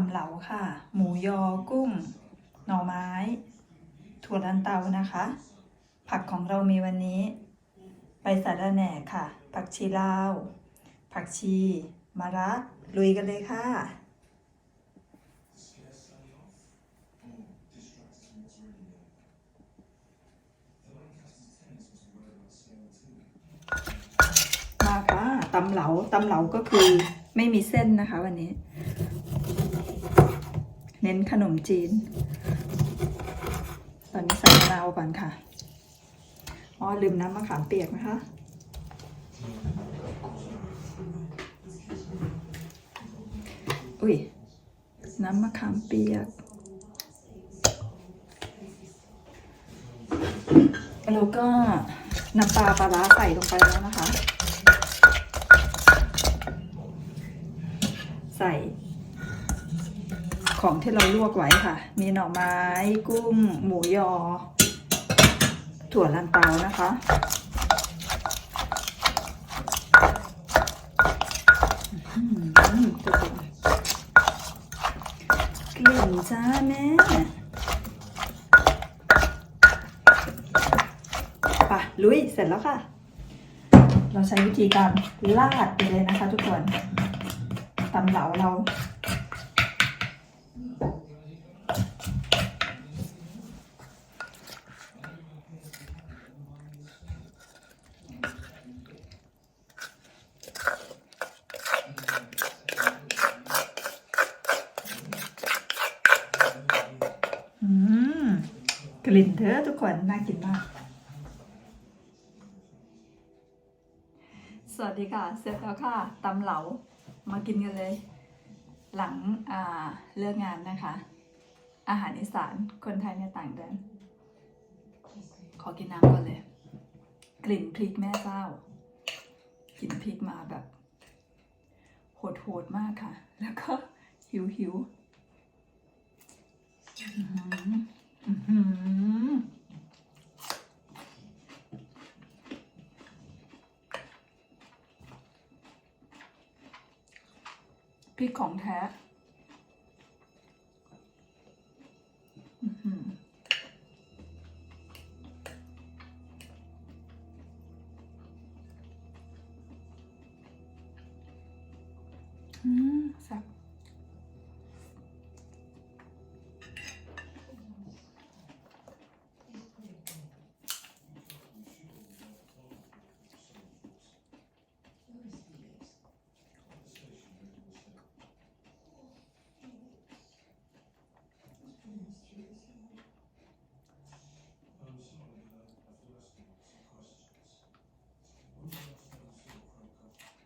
ำเหลาค่ะ หมูยอกุ้ง หน่อไม้ ถั่วลันเตานะคะ ผักของเรามีวันนี้ ใบสะระแหน่ค่ะ ผักชีลาว ผักชีมะระลุยกันเลยค่ะมาค่ะตำเหลาตำเหลาก็คือไม่มีเส้นนะคะวันนี้ เน้นขนมจีน ตอนนี้ใส่มะนาวก่อนค่ะ อ๋อ ลืมน้ำมะขามเปียกนะคะ อุ้ย น้ำมะขามเปียก แล้วก็น้ำปลาปลาร้าใส่ลงไปแล้วนะคะ ใส่ ของที่เราลวกไว้ค่ะ มีหน่อไม้ กุ้ง หมูยอ ถั่วลันเตานะคะ กลิ่นจ้าแม่ป่ะลุย เสร็จแล้วค่ะ เราใช้วิธีการลาดไปเลยนะคะทุกคนตำเหลาเรา อืม กลิ่นเธอทุกคนน่ากินมาก สวัสดีค่ะ เสร็จแล้วค่ะตำเหลามากินกันเลย หลังเลิกงานนะคะ อาหารอีสานคนไทยในต่างแดนขอกินน้ำก่อนเลย กลิ่นพริกแม่เจ้ากลิ่นพริกมาแบบโหดๆมากค่ะ แล้วก็หิวหิวๆอื้อหืออื้อหือ พริกของแท้อือหืออืมแซ่บ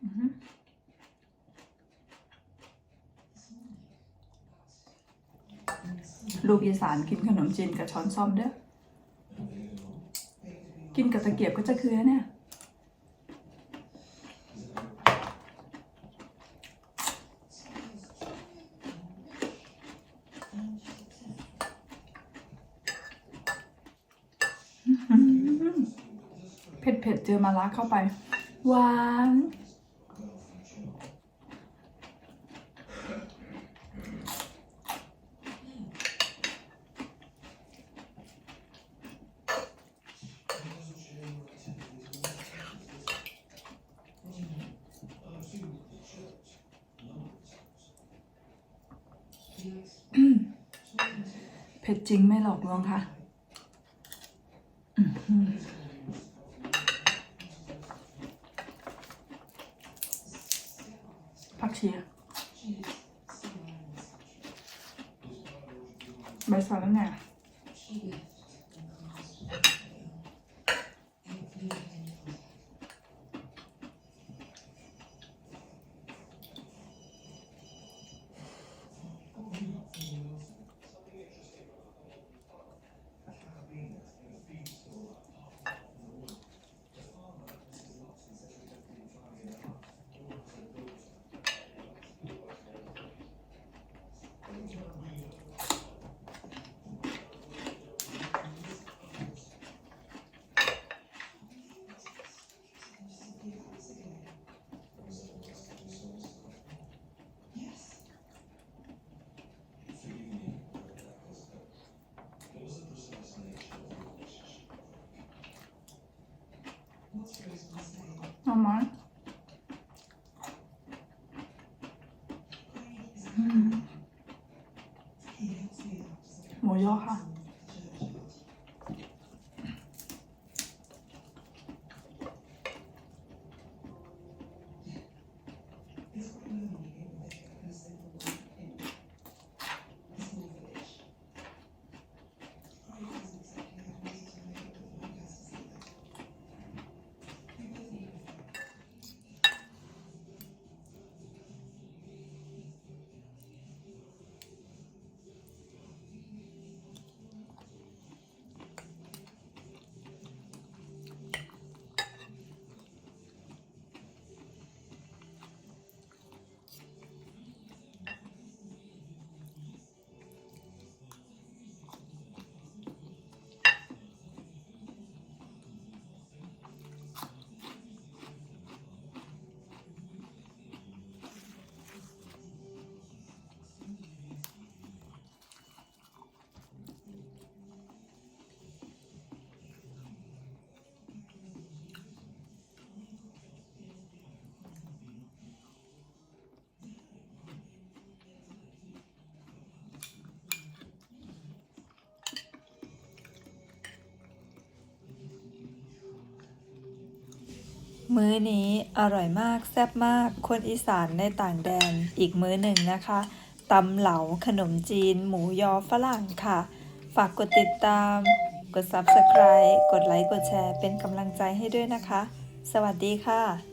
อือหือ ลูกอีสานกินขนมจีนกับช้อนซ่อมเด้อ กินกับตะเกียบก็จะคือเนี่ย เผ็ดๆเจอมาลาเข้าไป หวาน เผ็ดจริงไม่หลอกลวงค่ะผักชีใบสะระแหน่ Normal. 음. 뭐야? มื้อนี้อร่อยมากแซ่บมาก คนอีสานในต่างแดนอีกมื้อหนึ่งนะคะตำเหลาขนมจีน หมูยอฝรั่งค่ะ ฝากกดติดตาม กด Subscribe กดไลค์กดแชร์เป็นกำลังใจให้ด้วยนะคะ สวัสดีค่ะ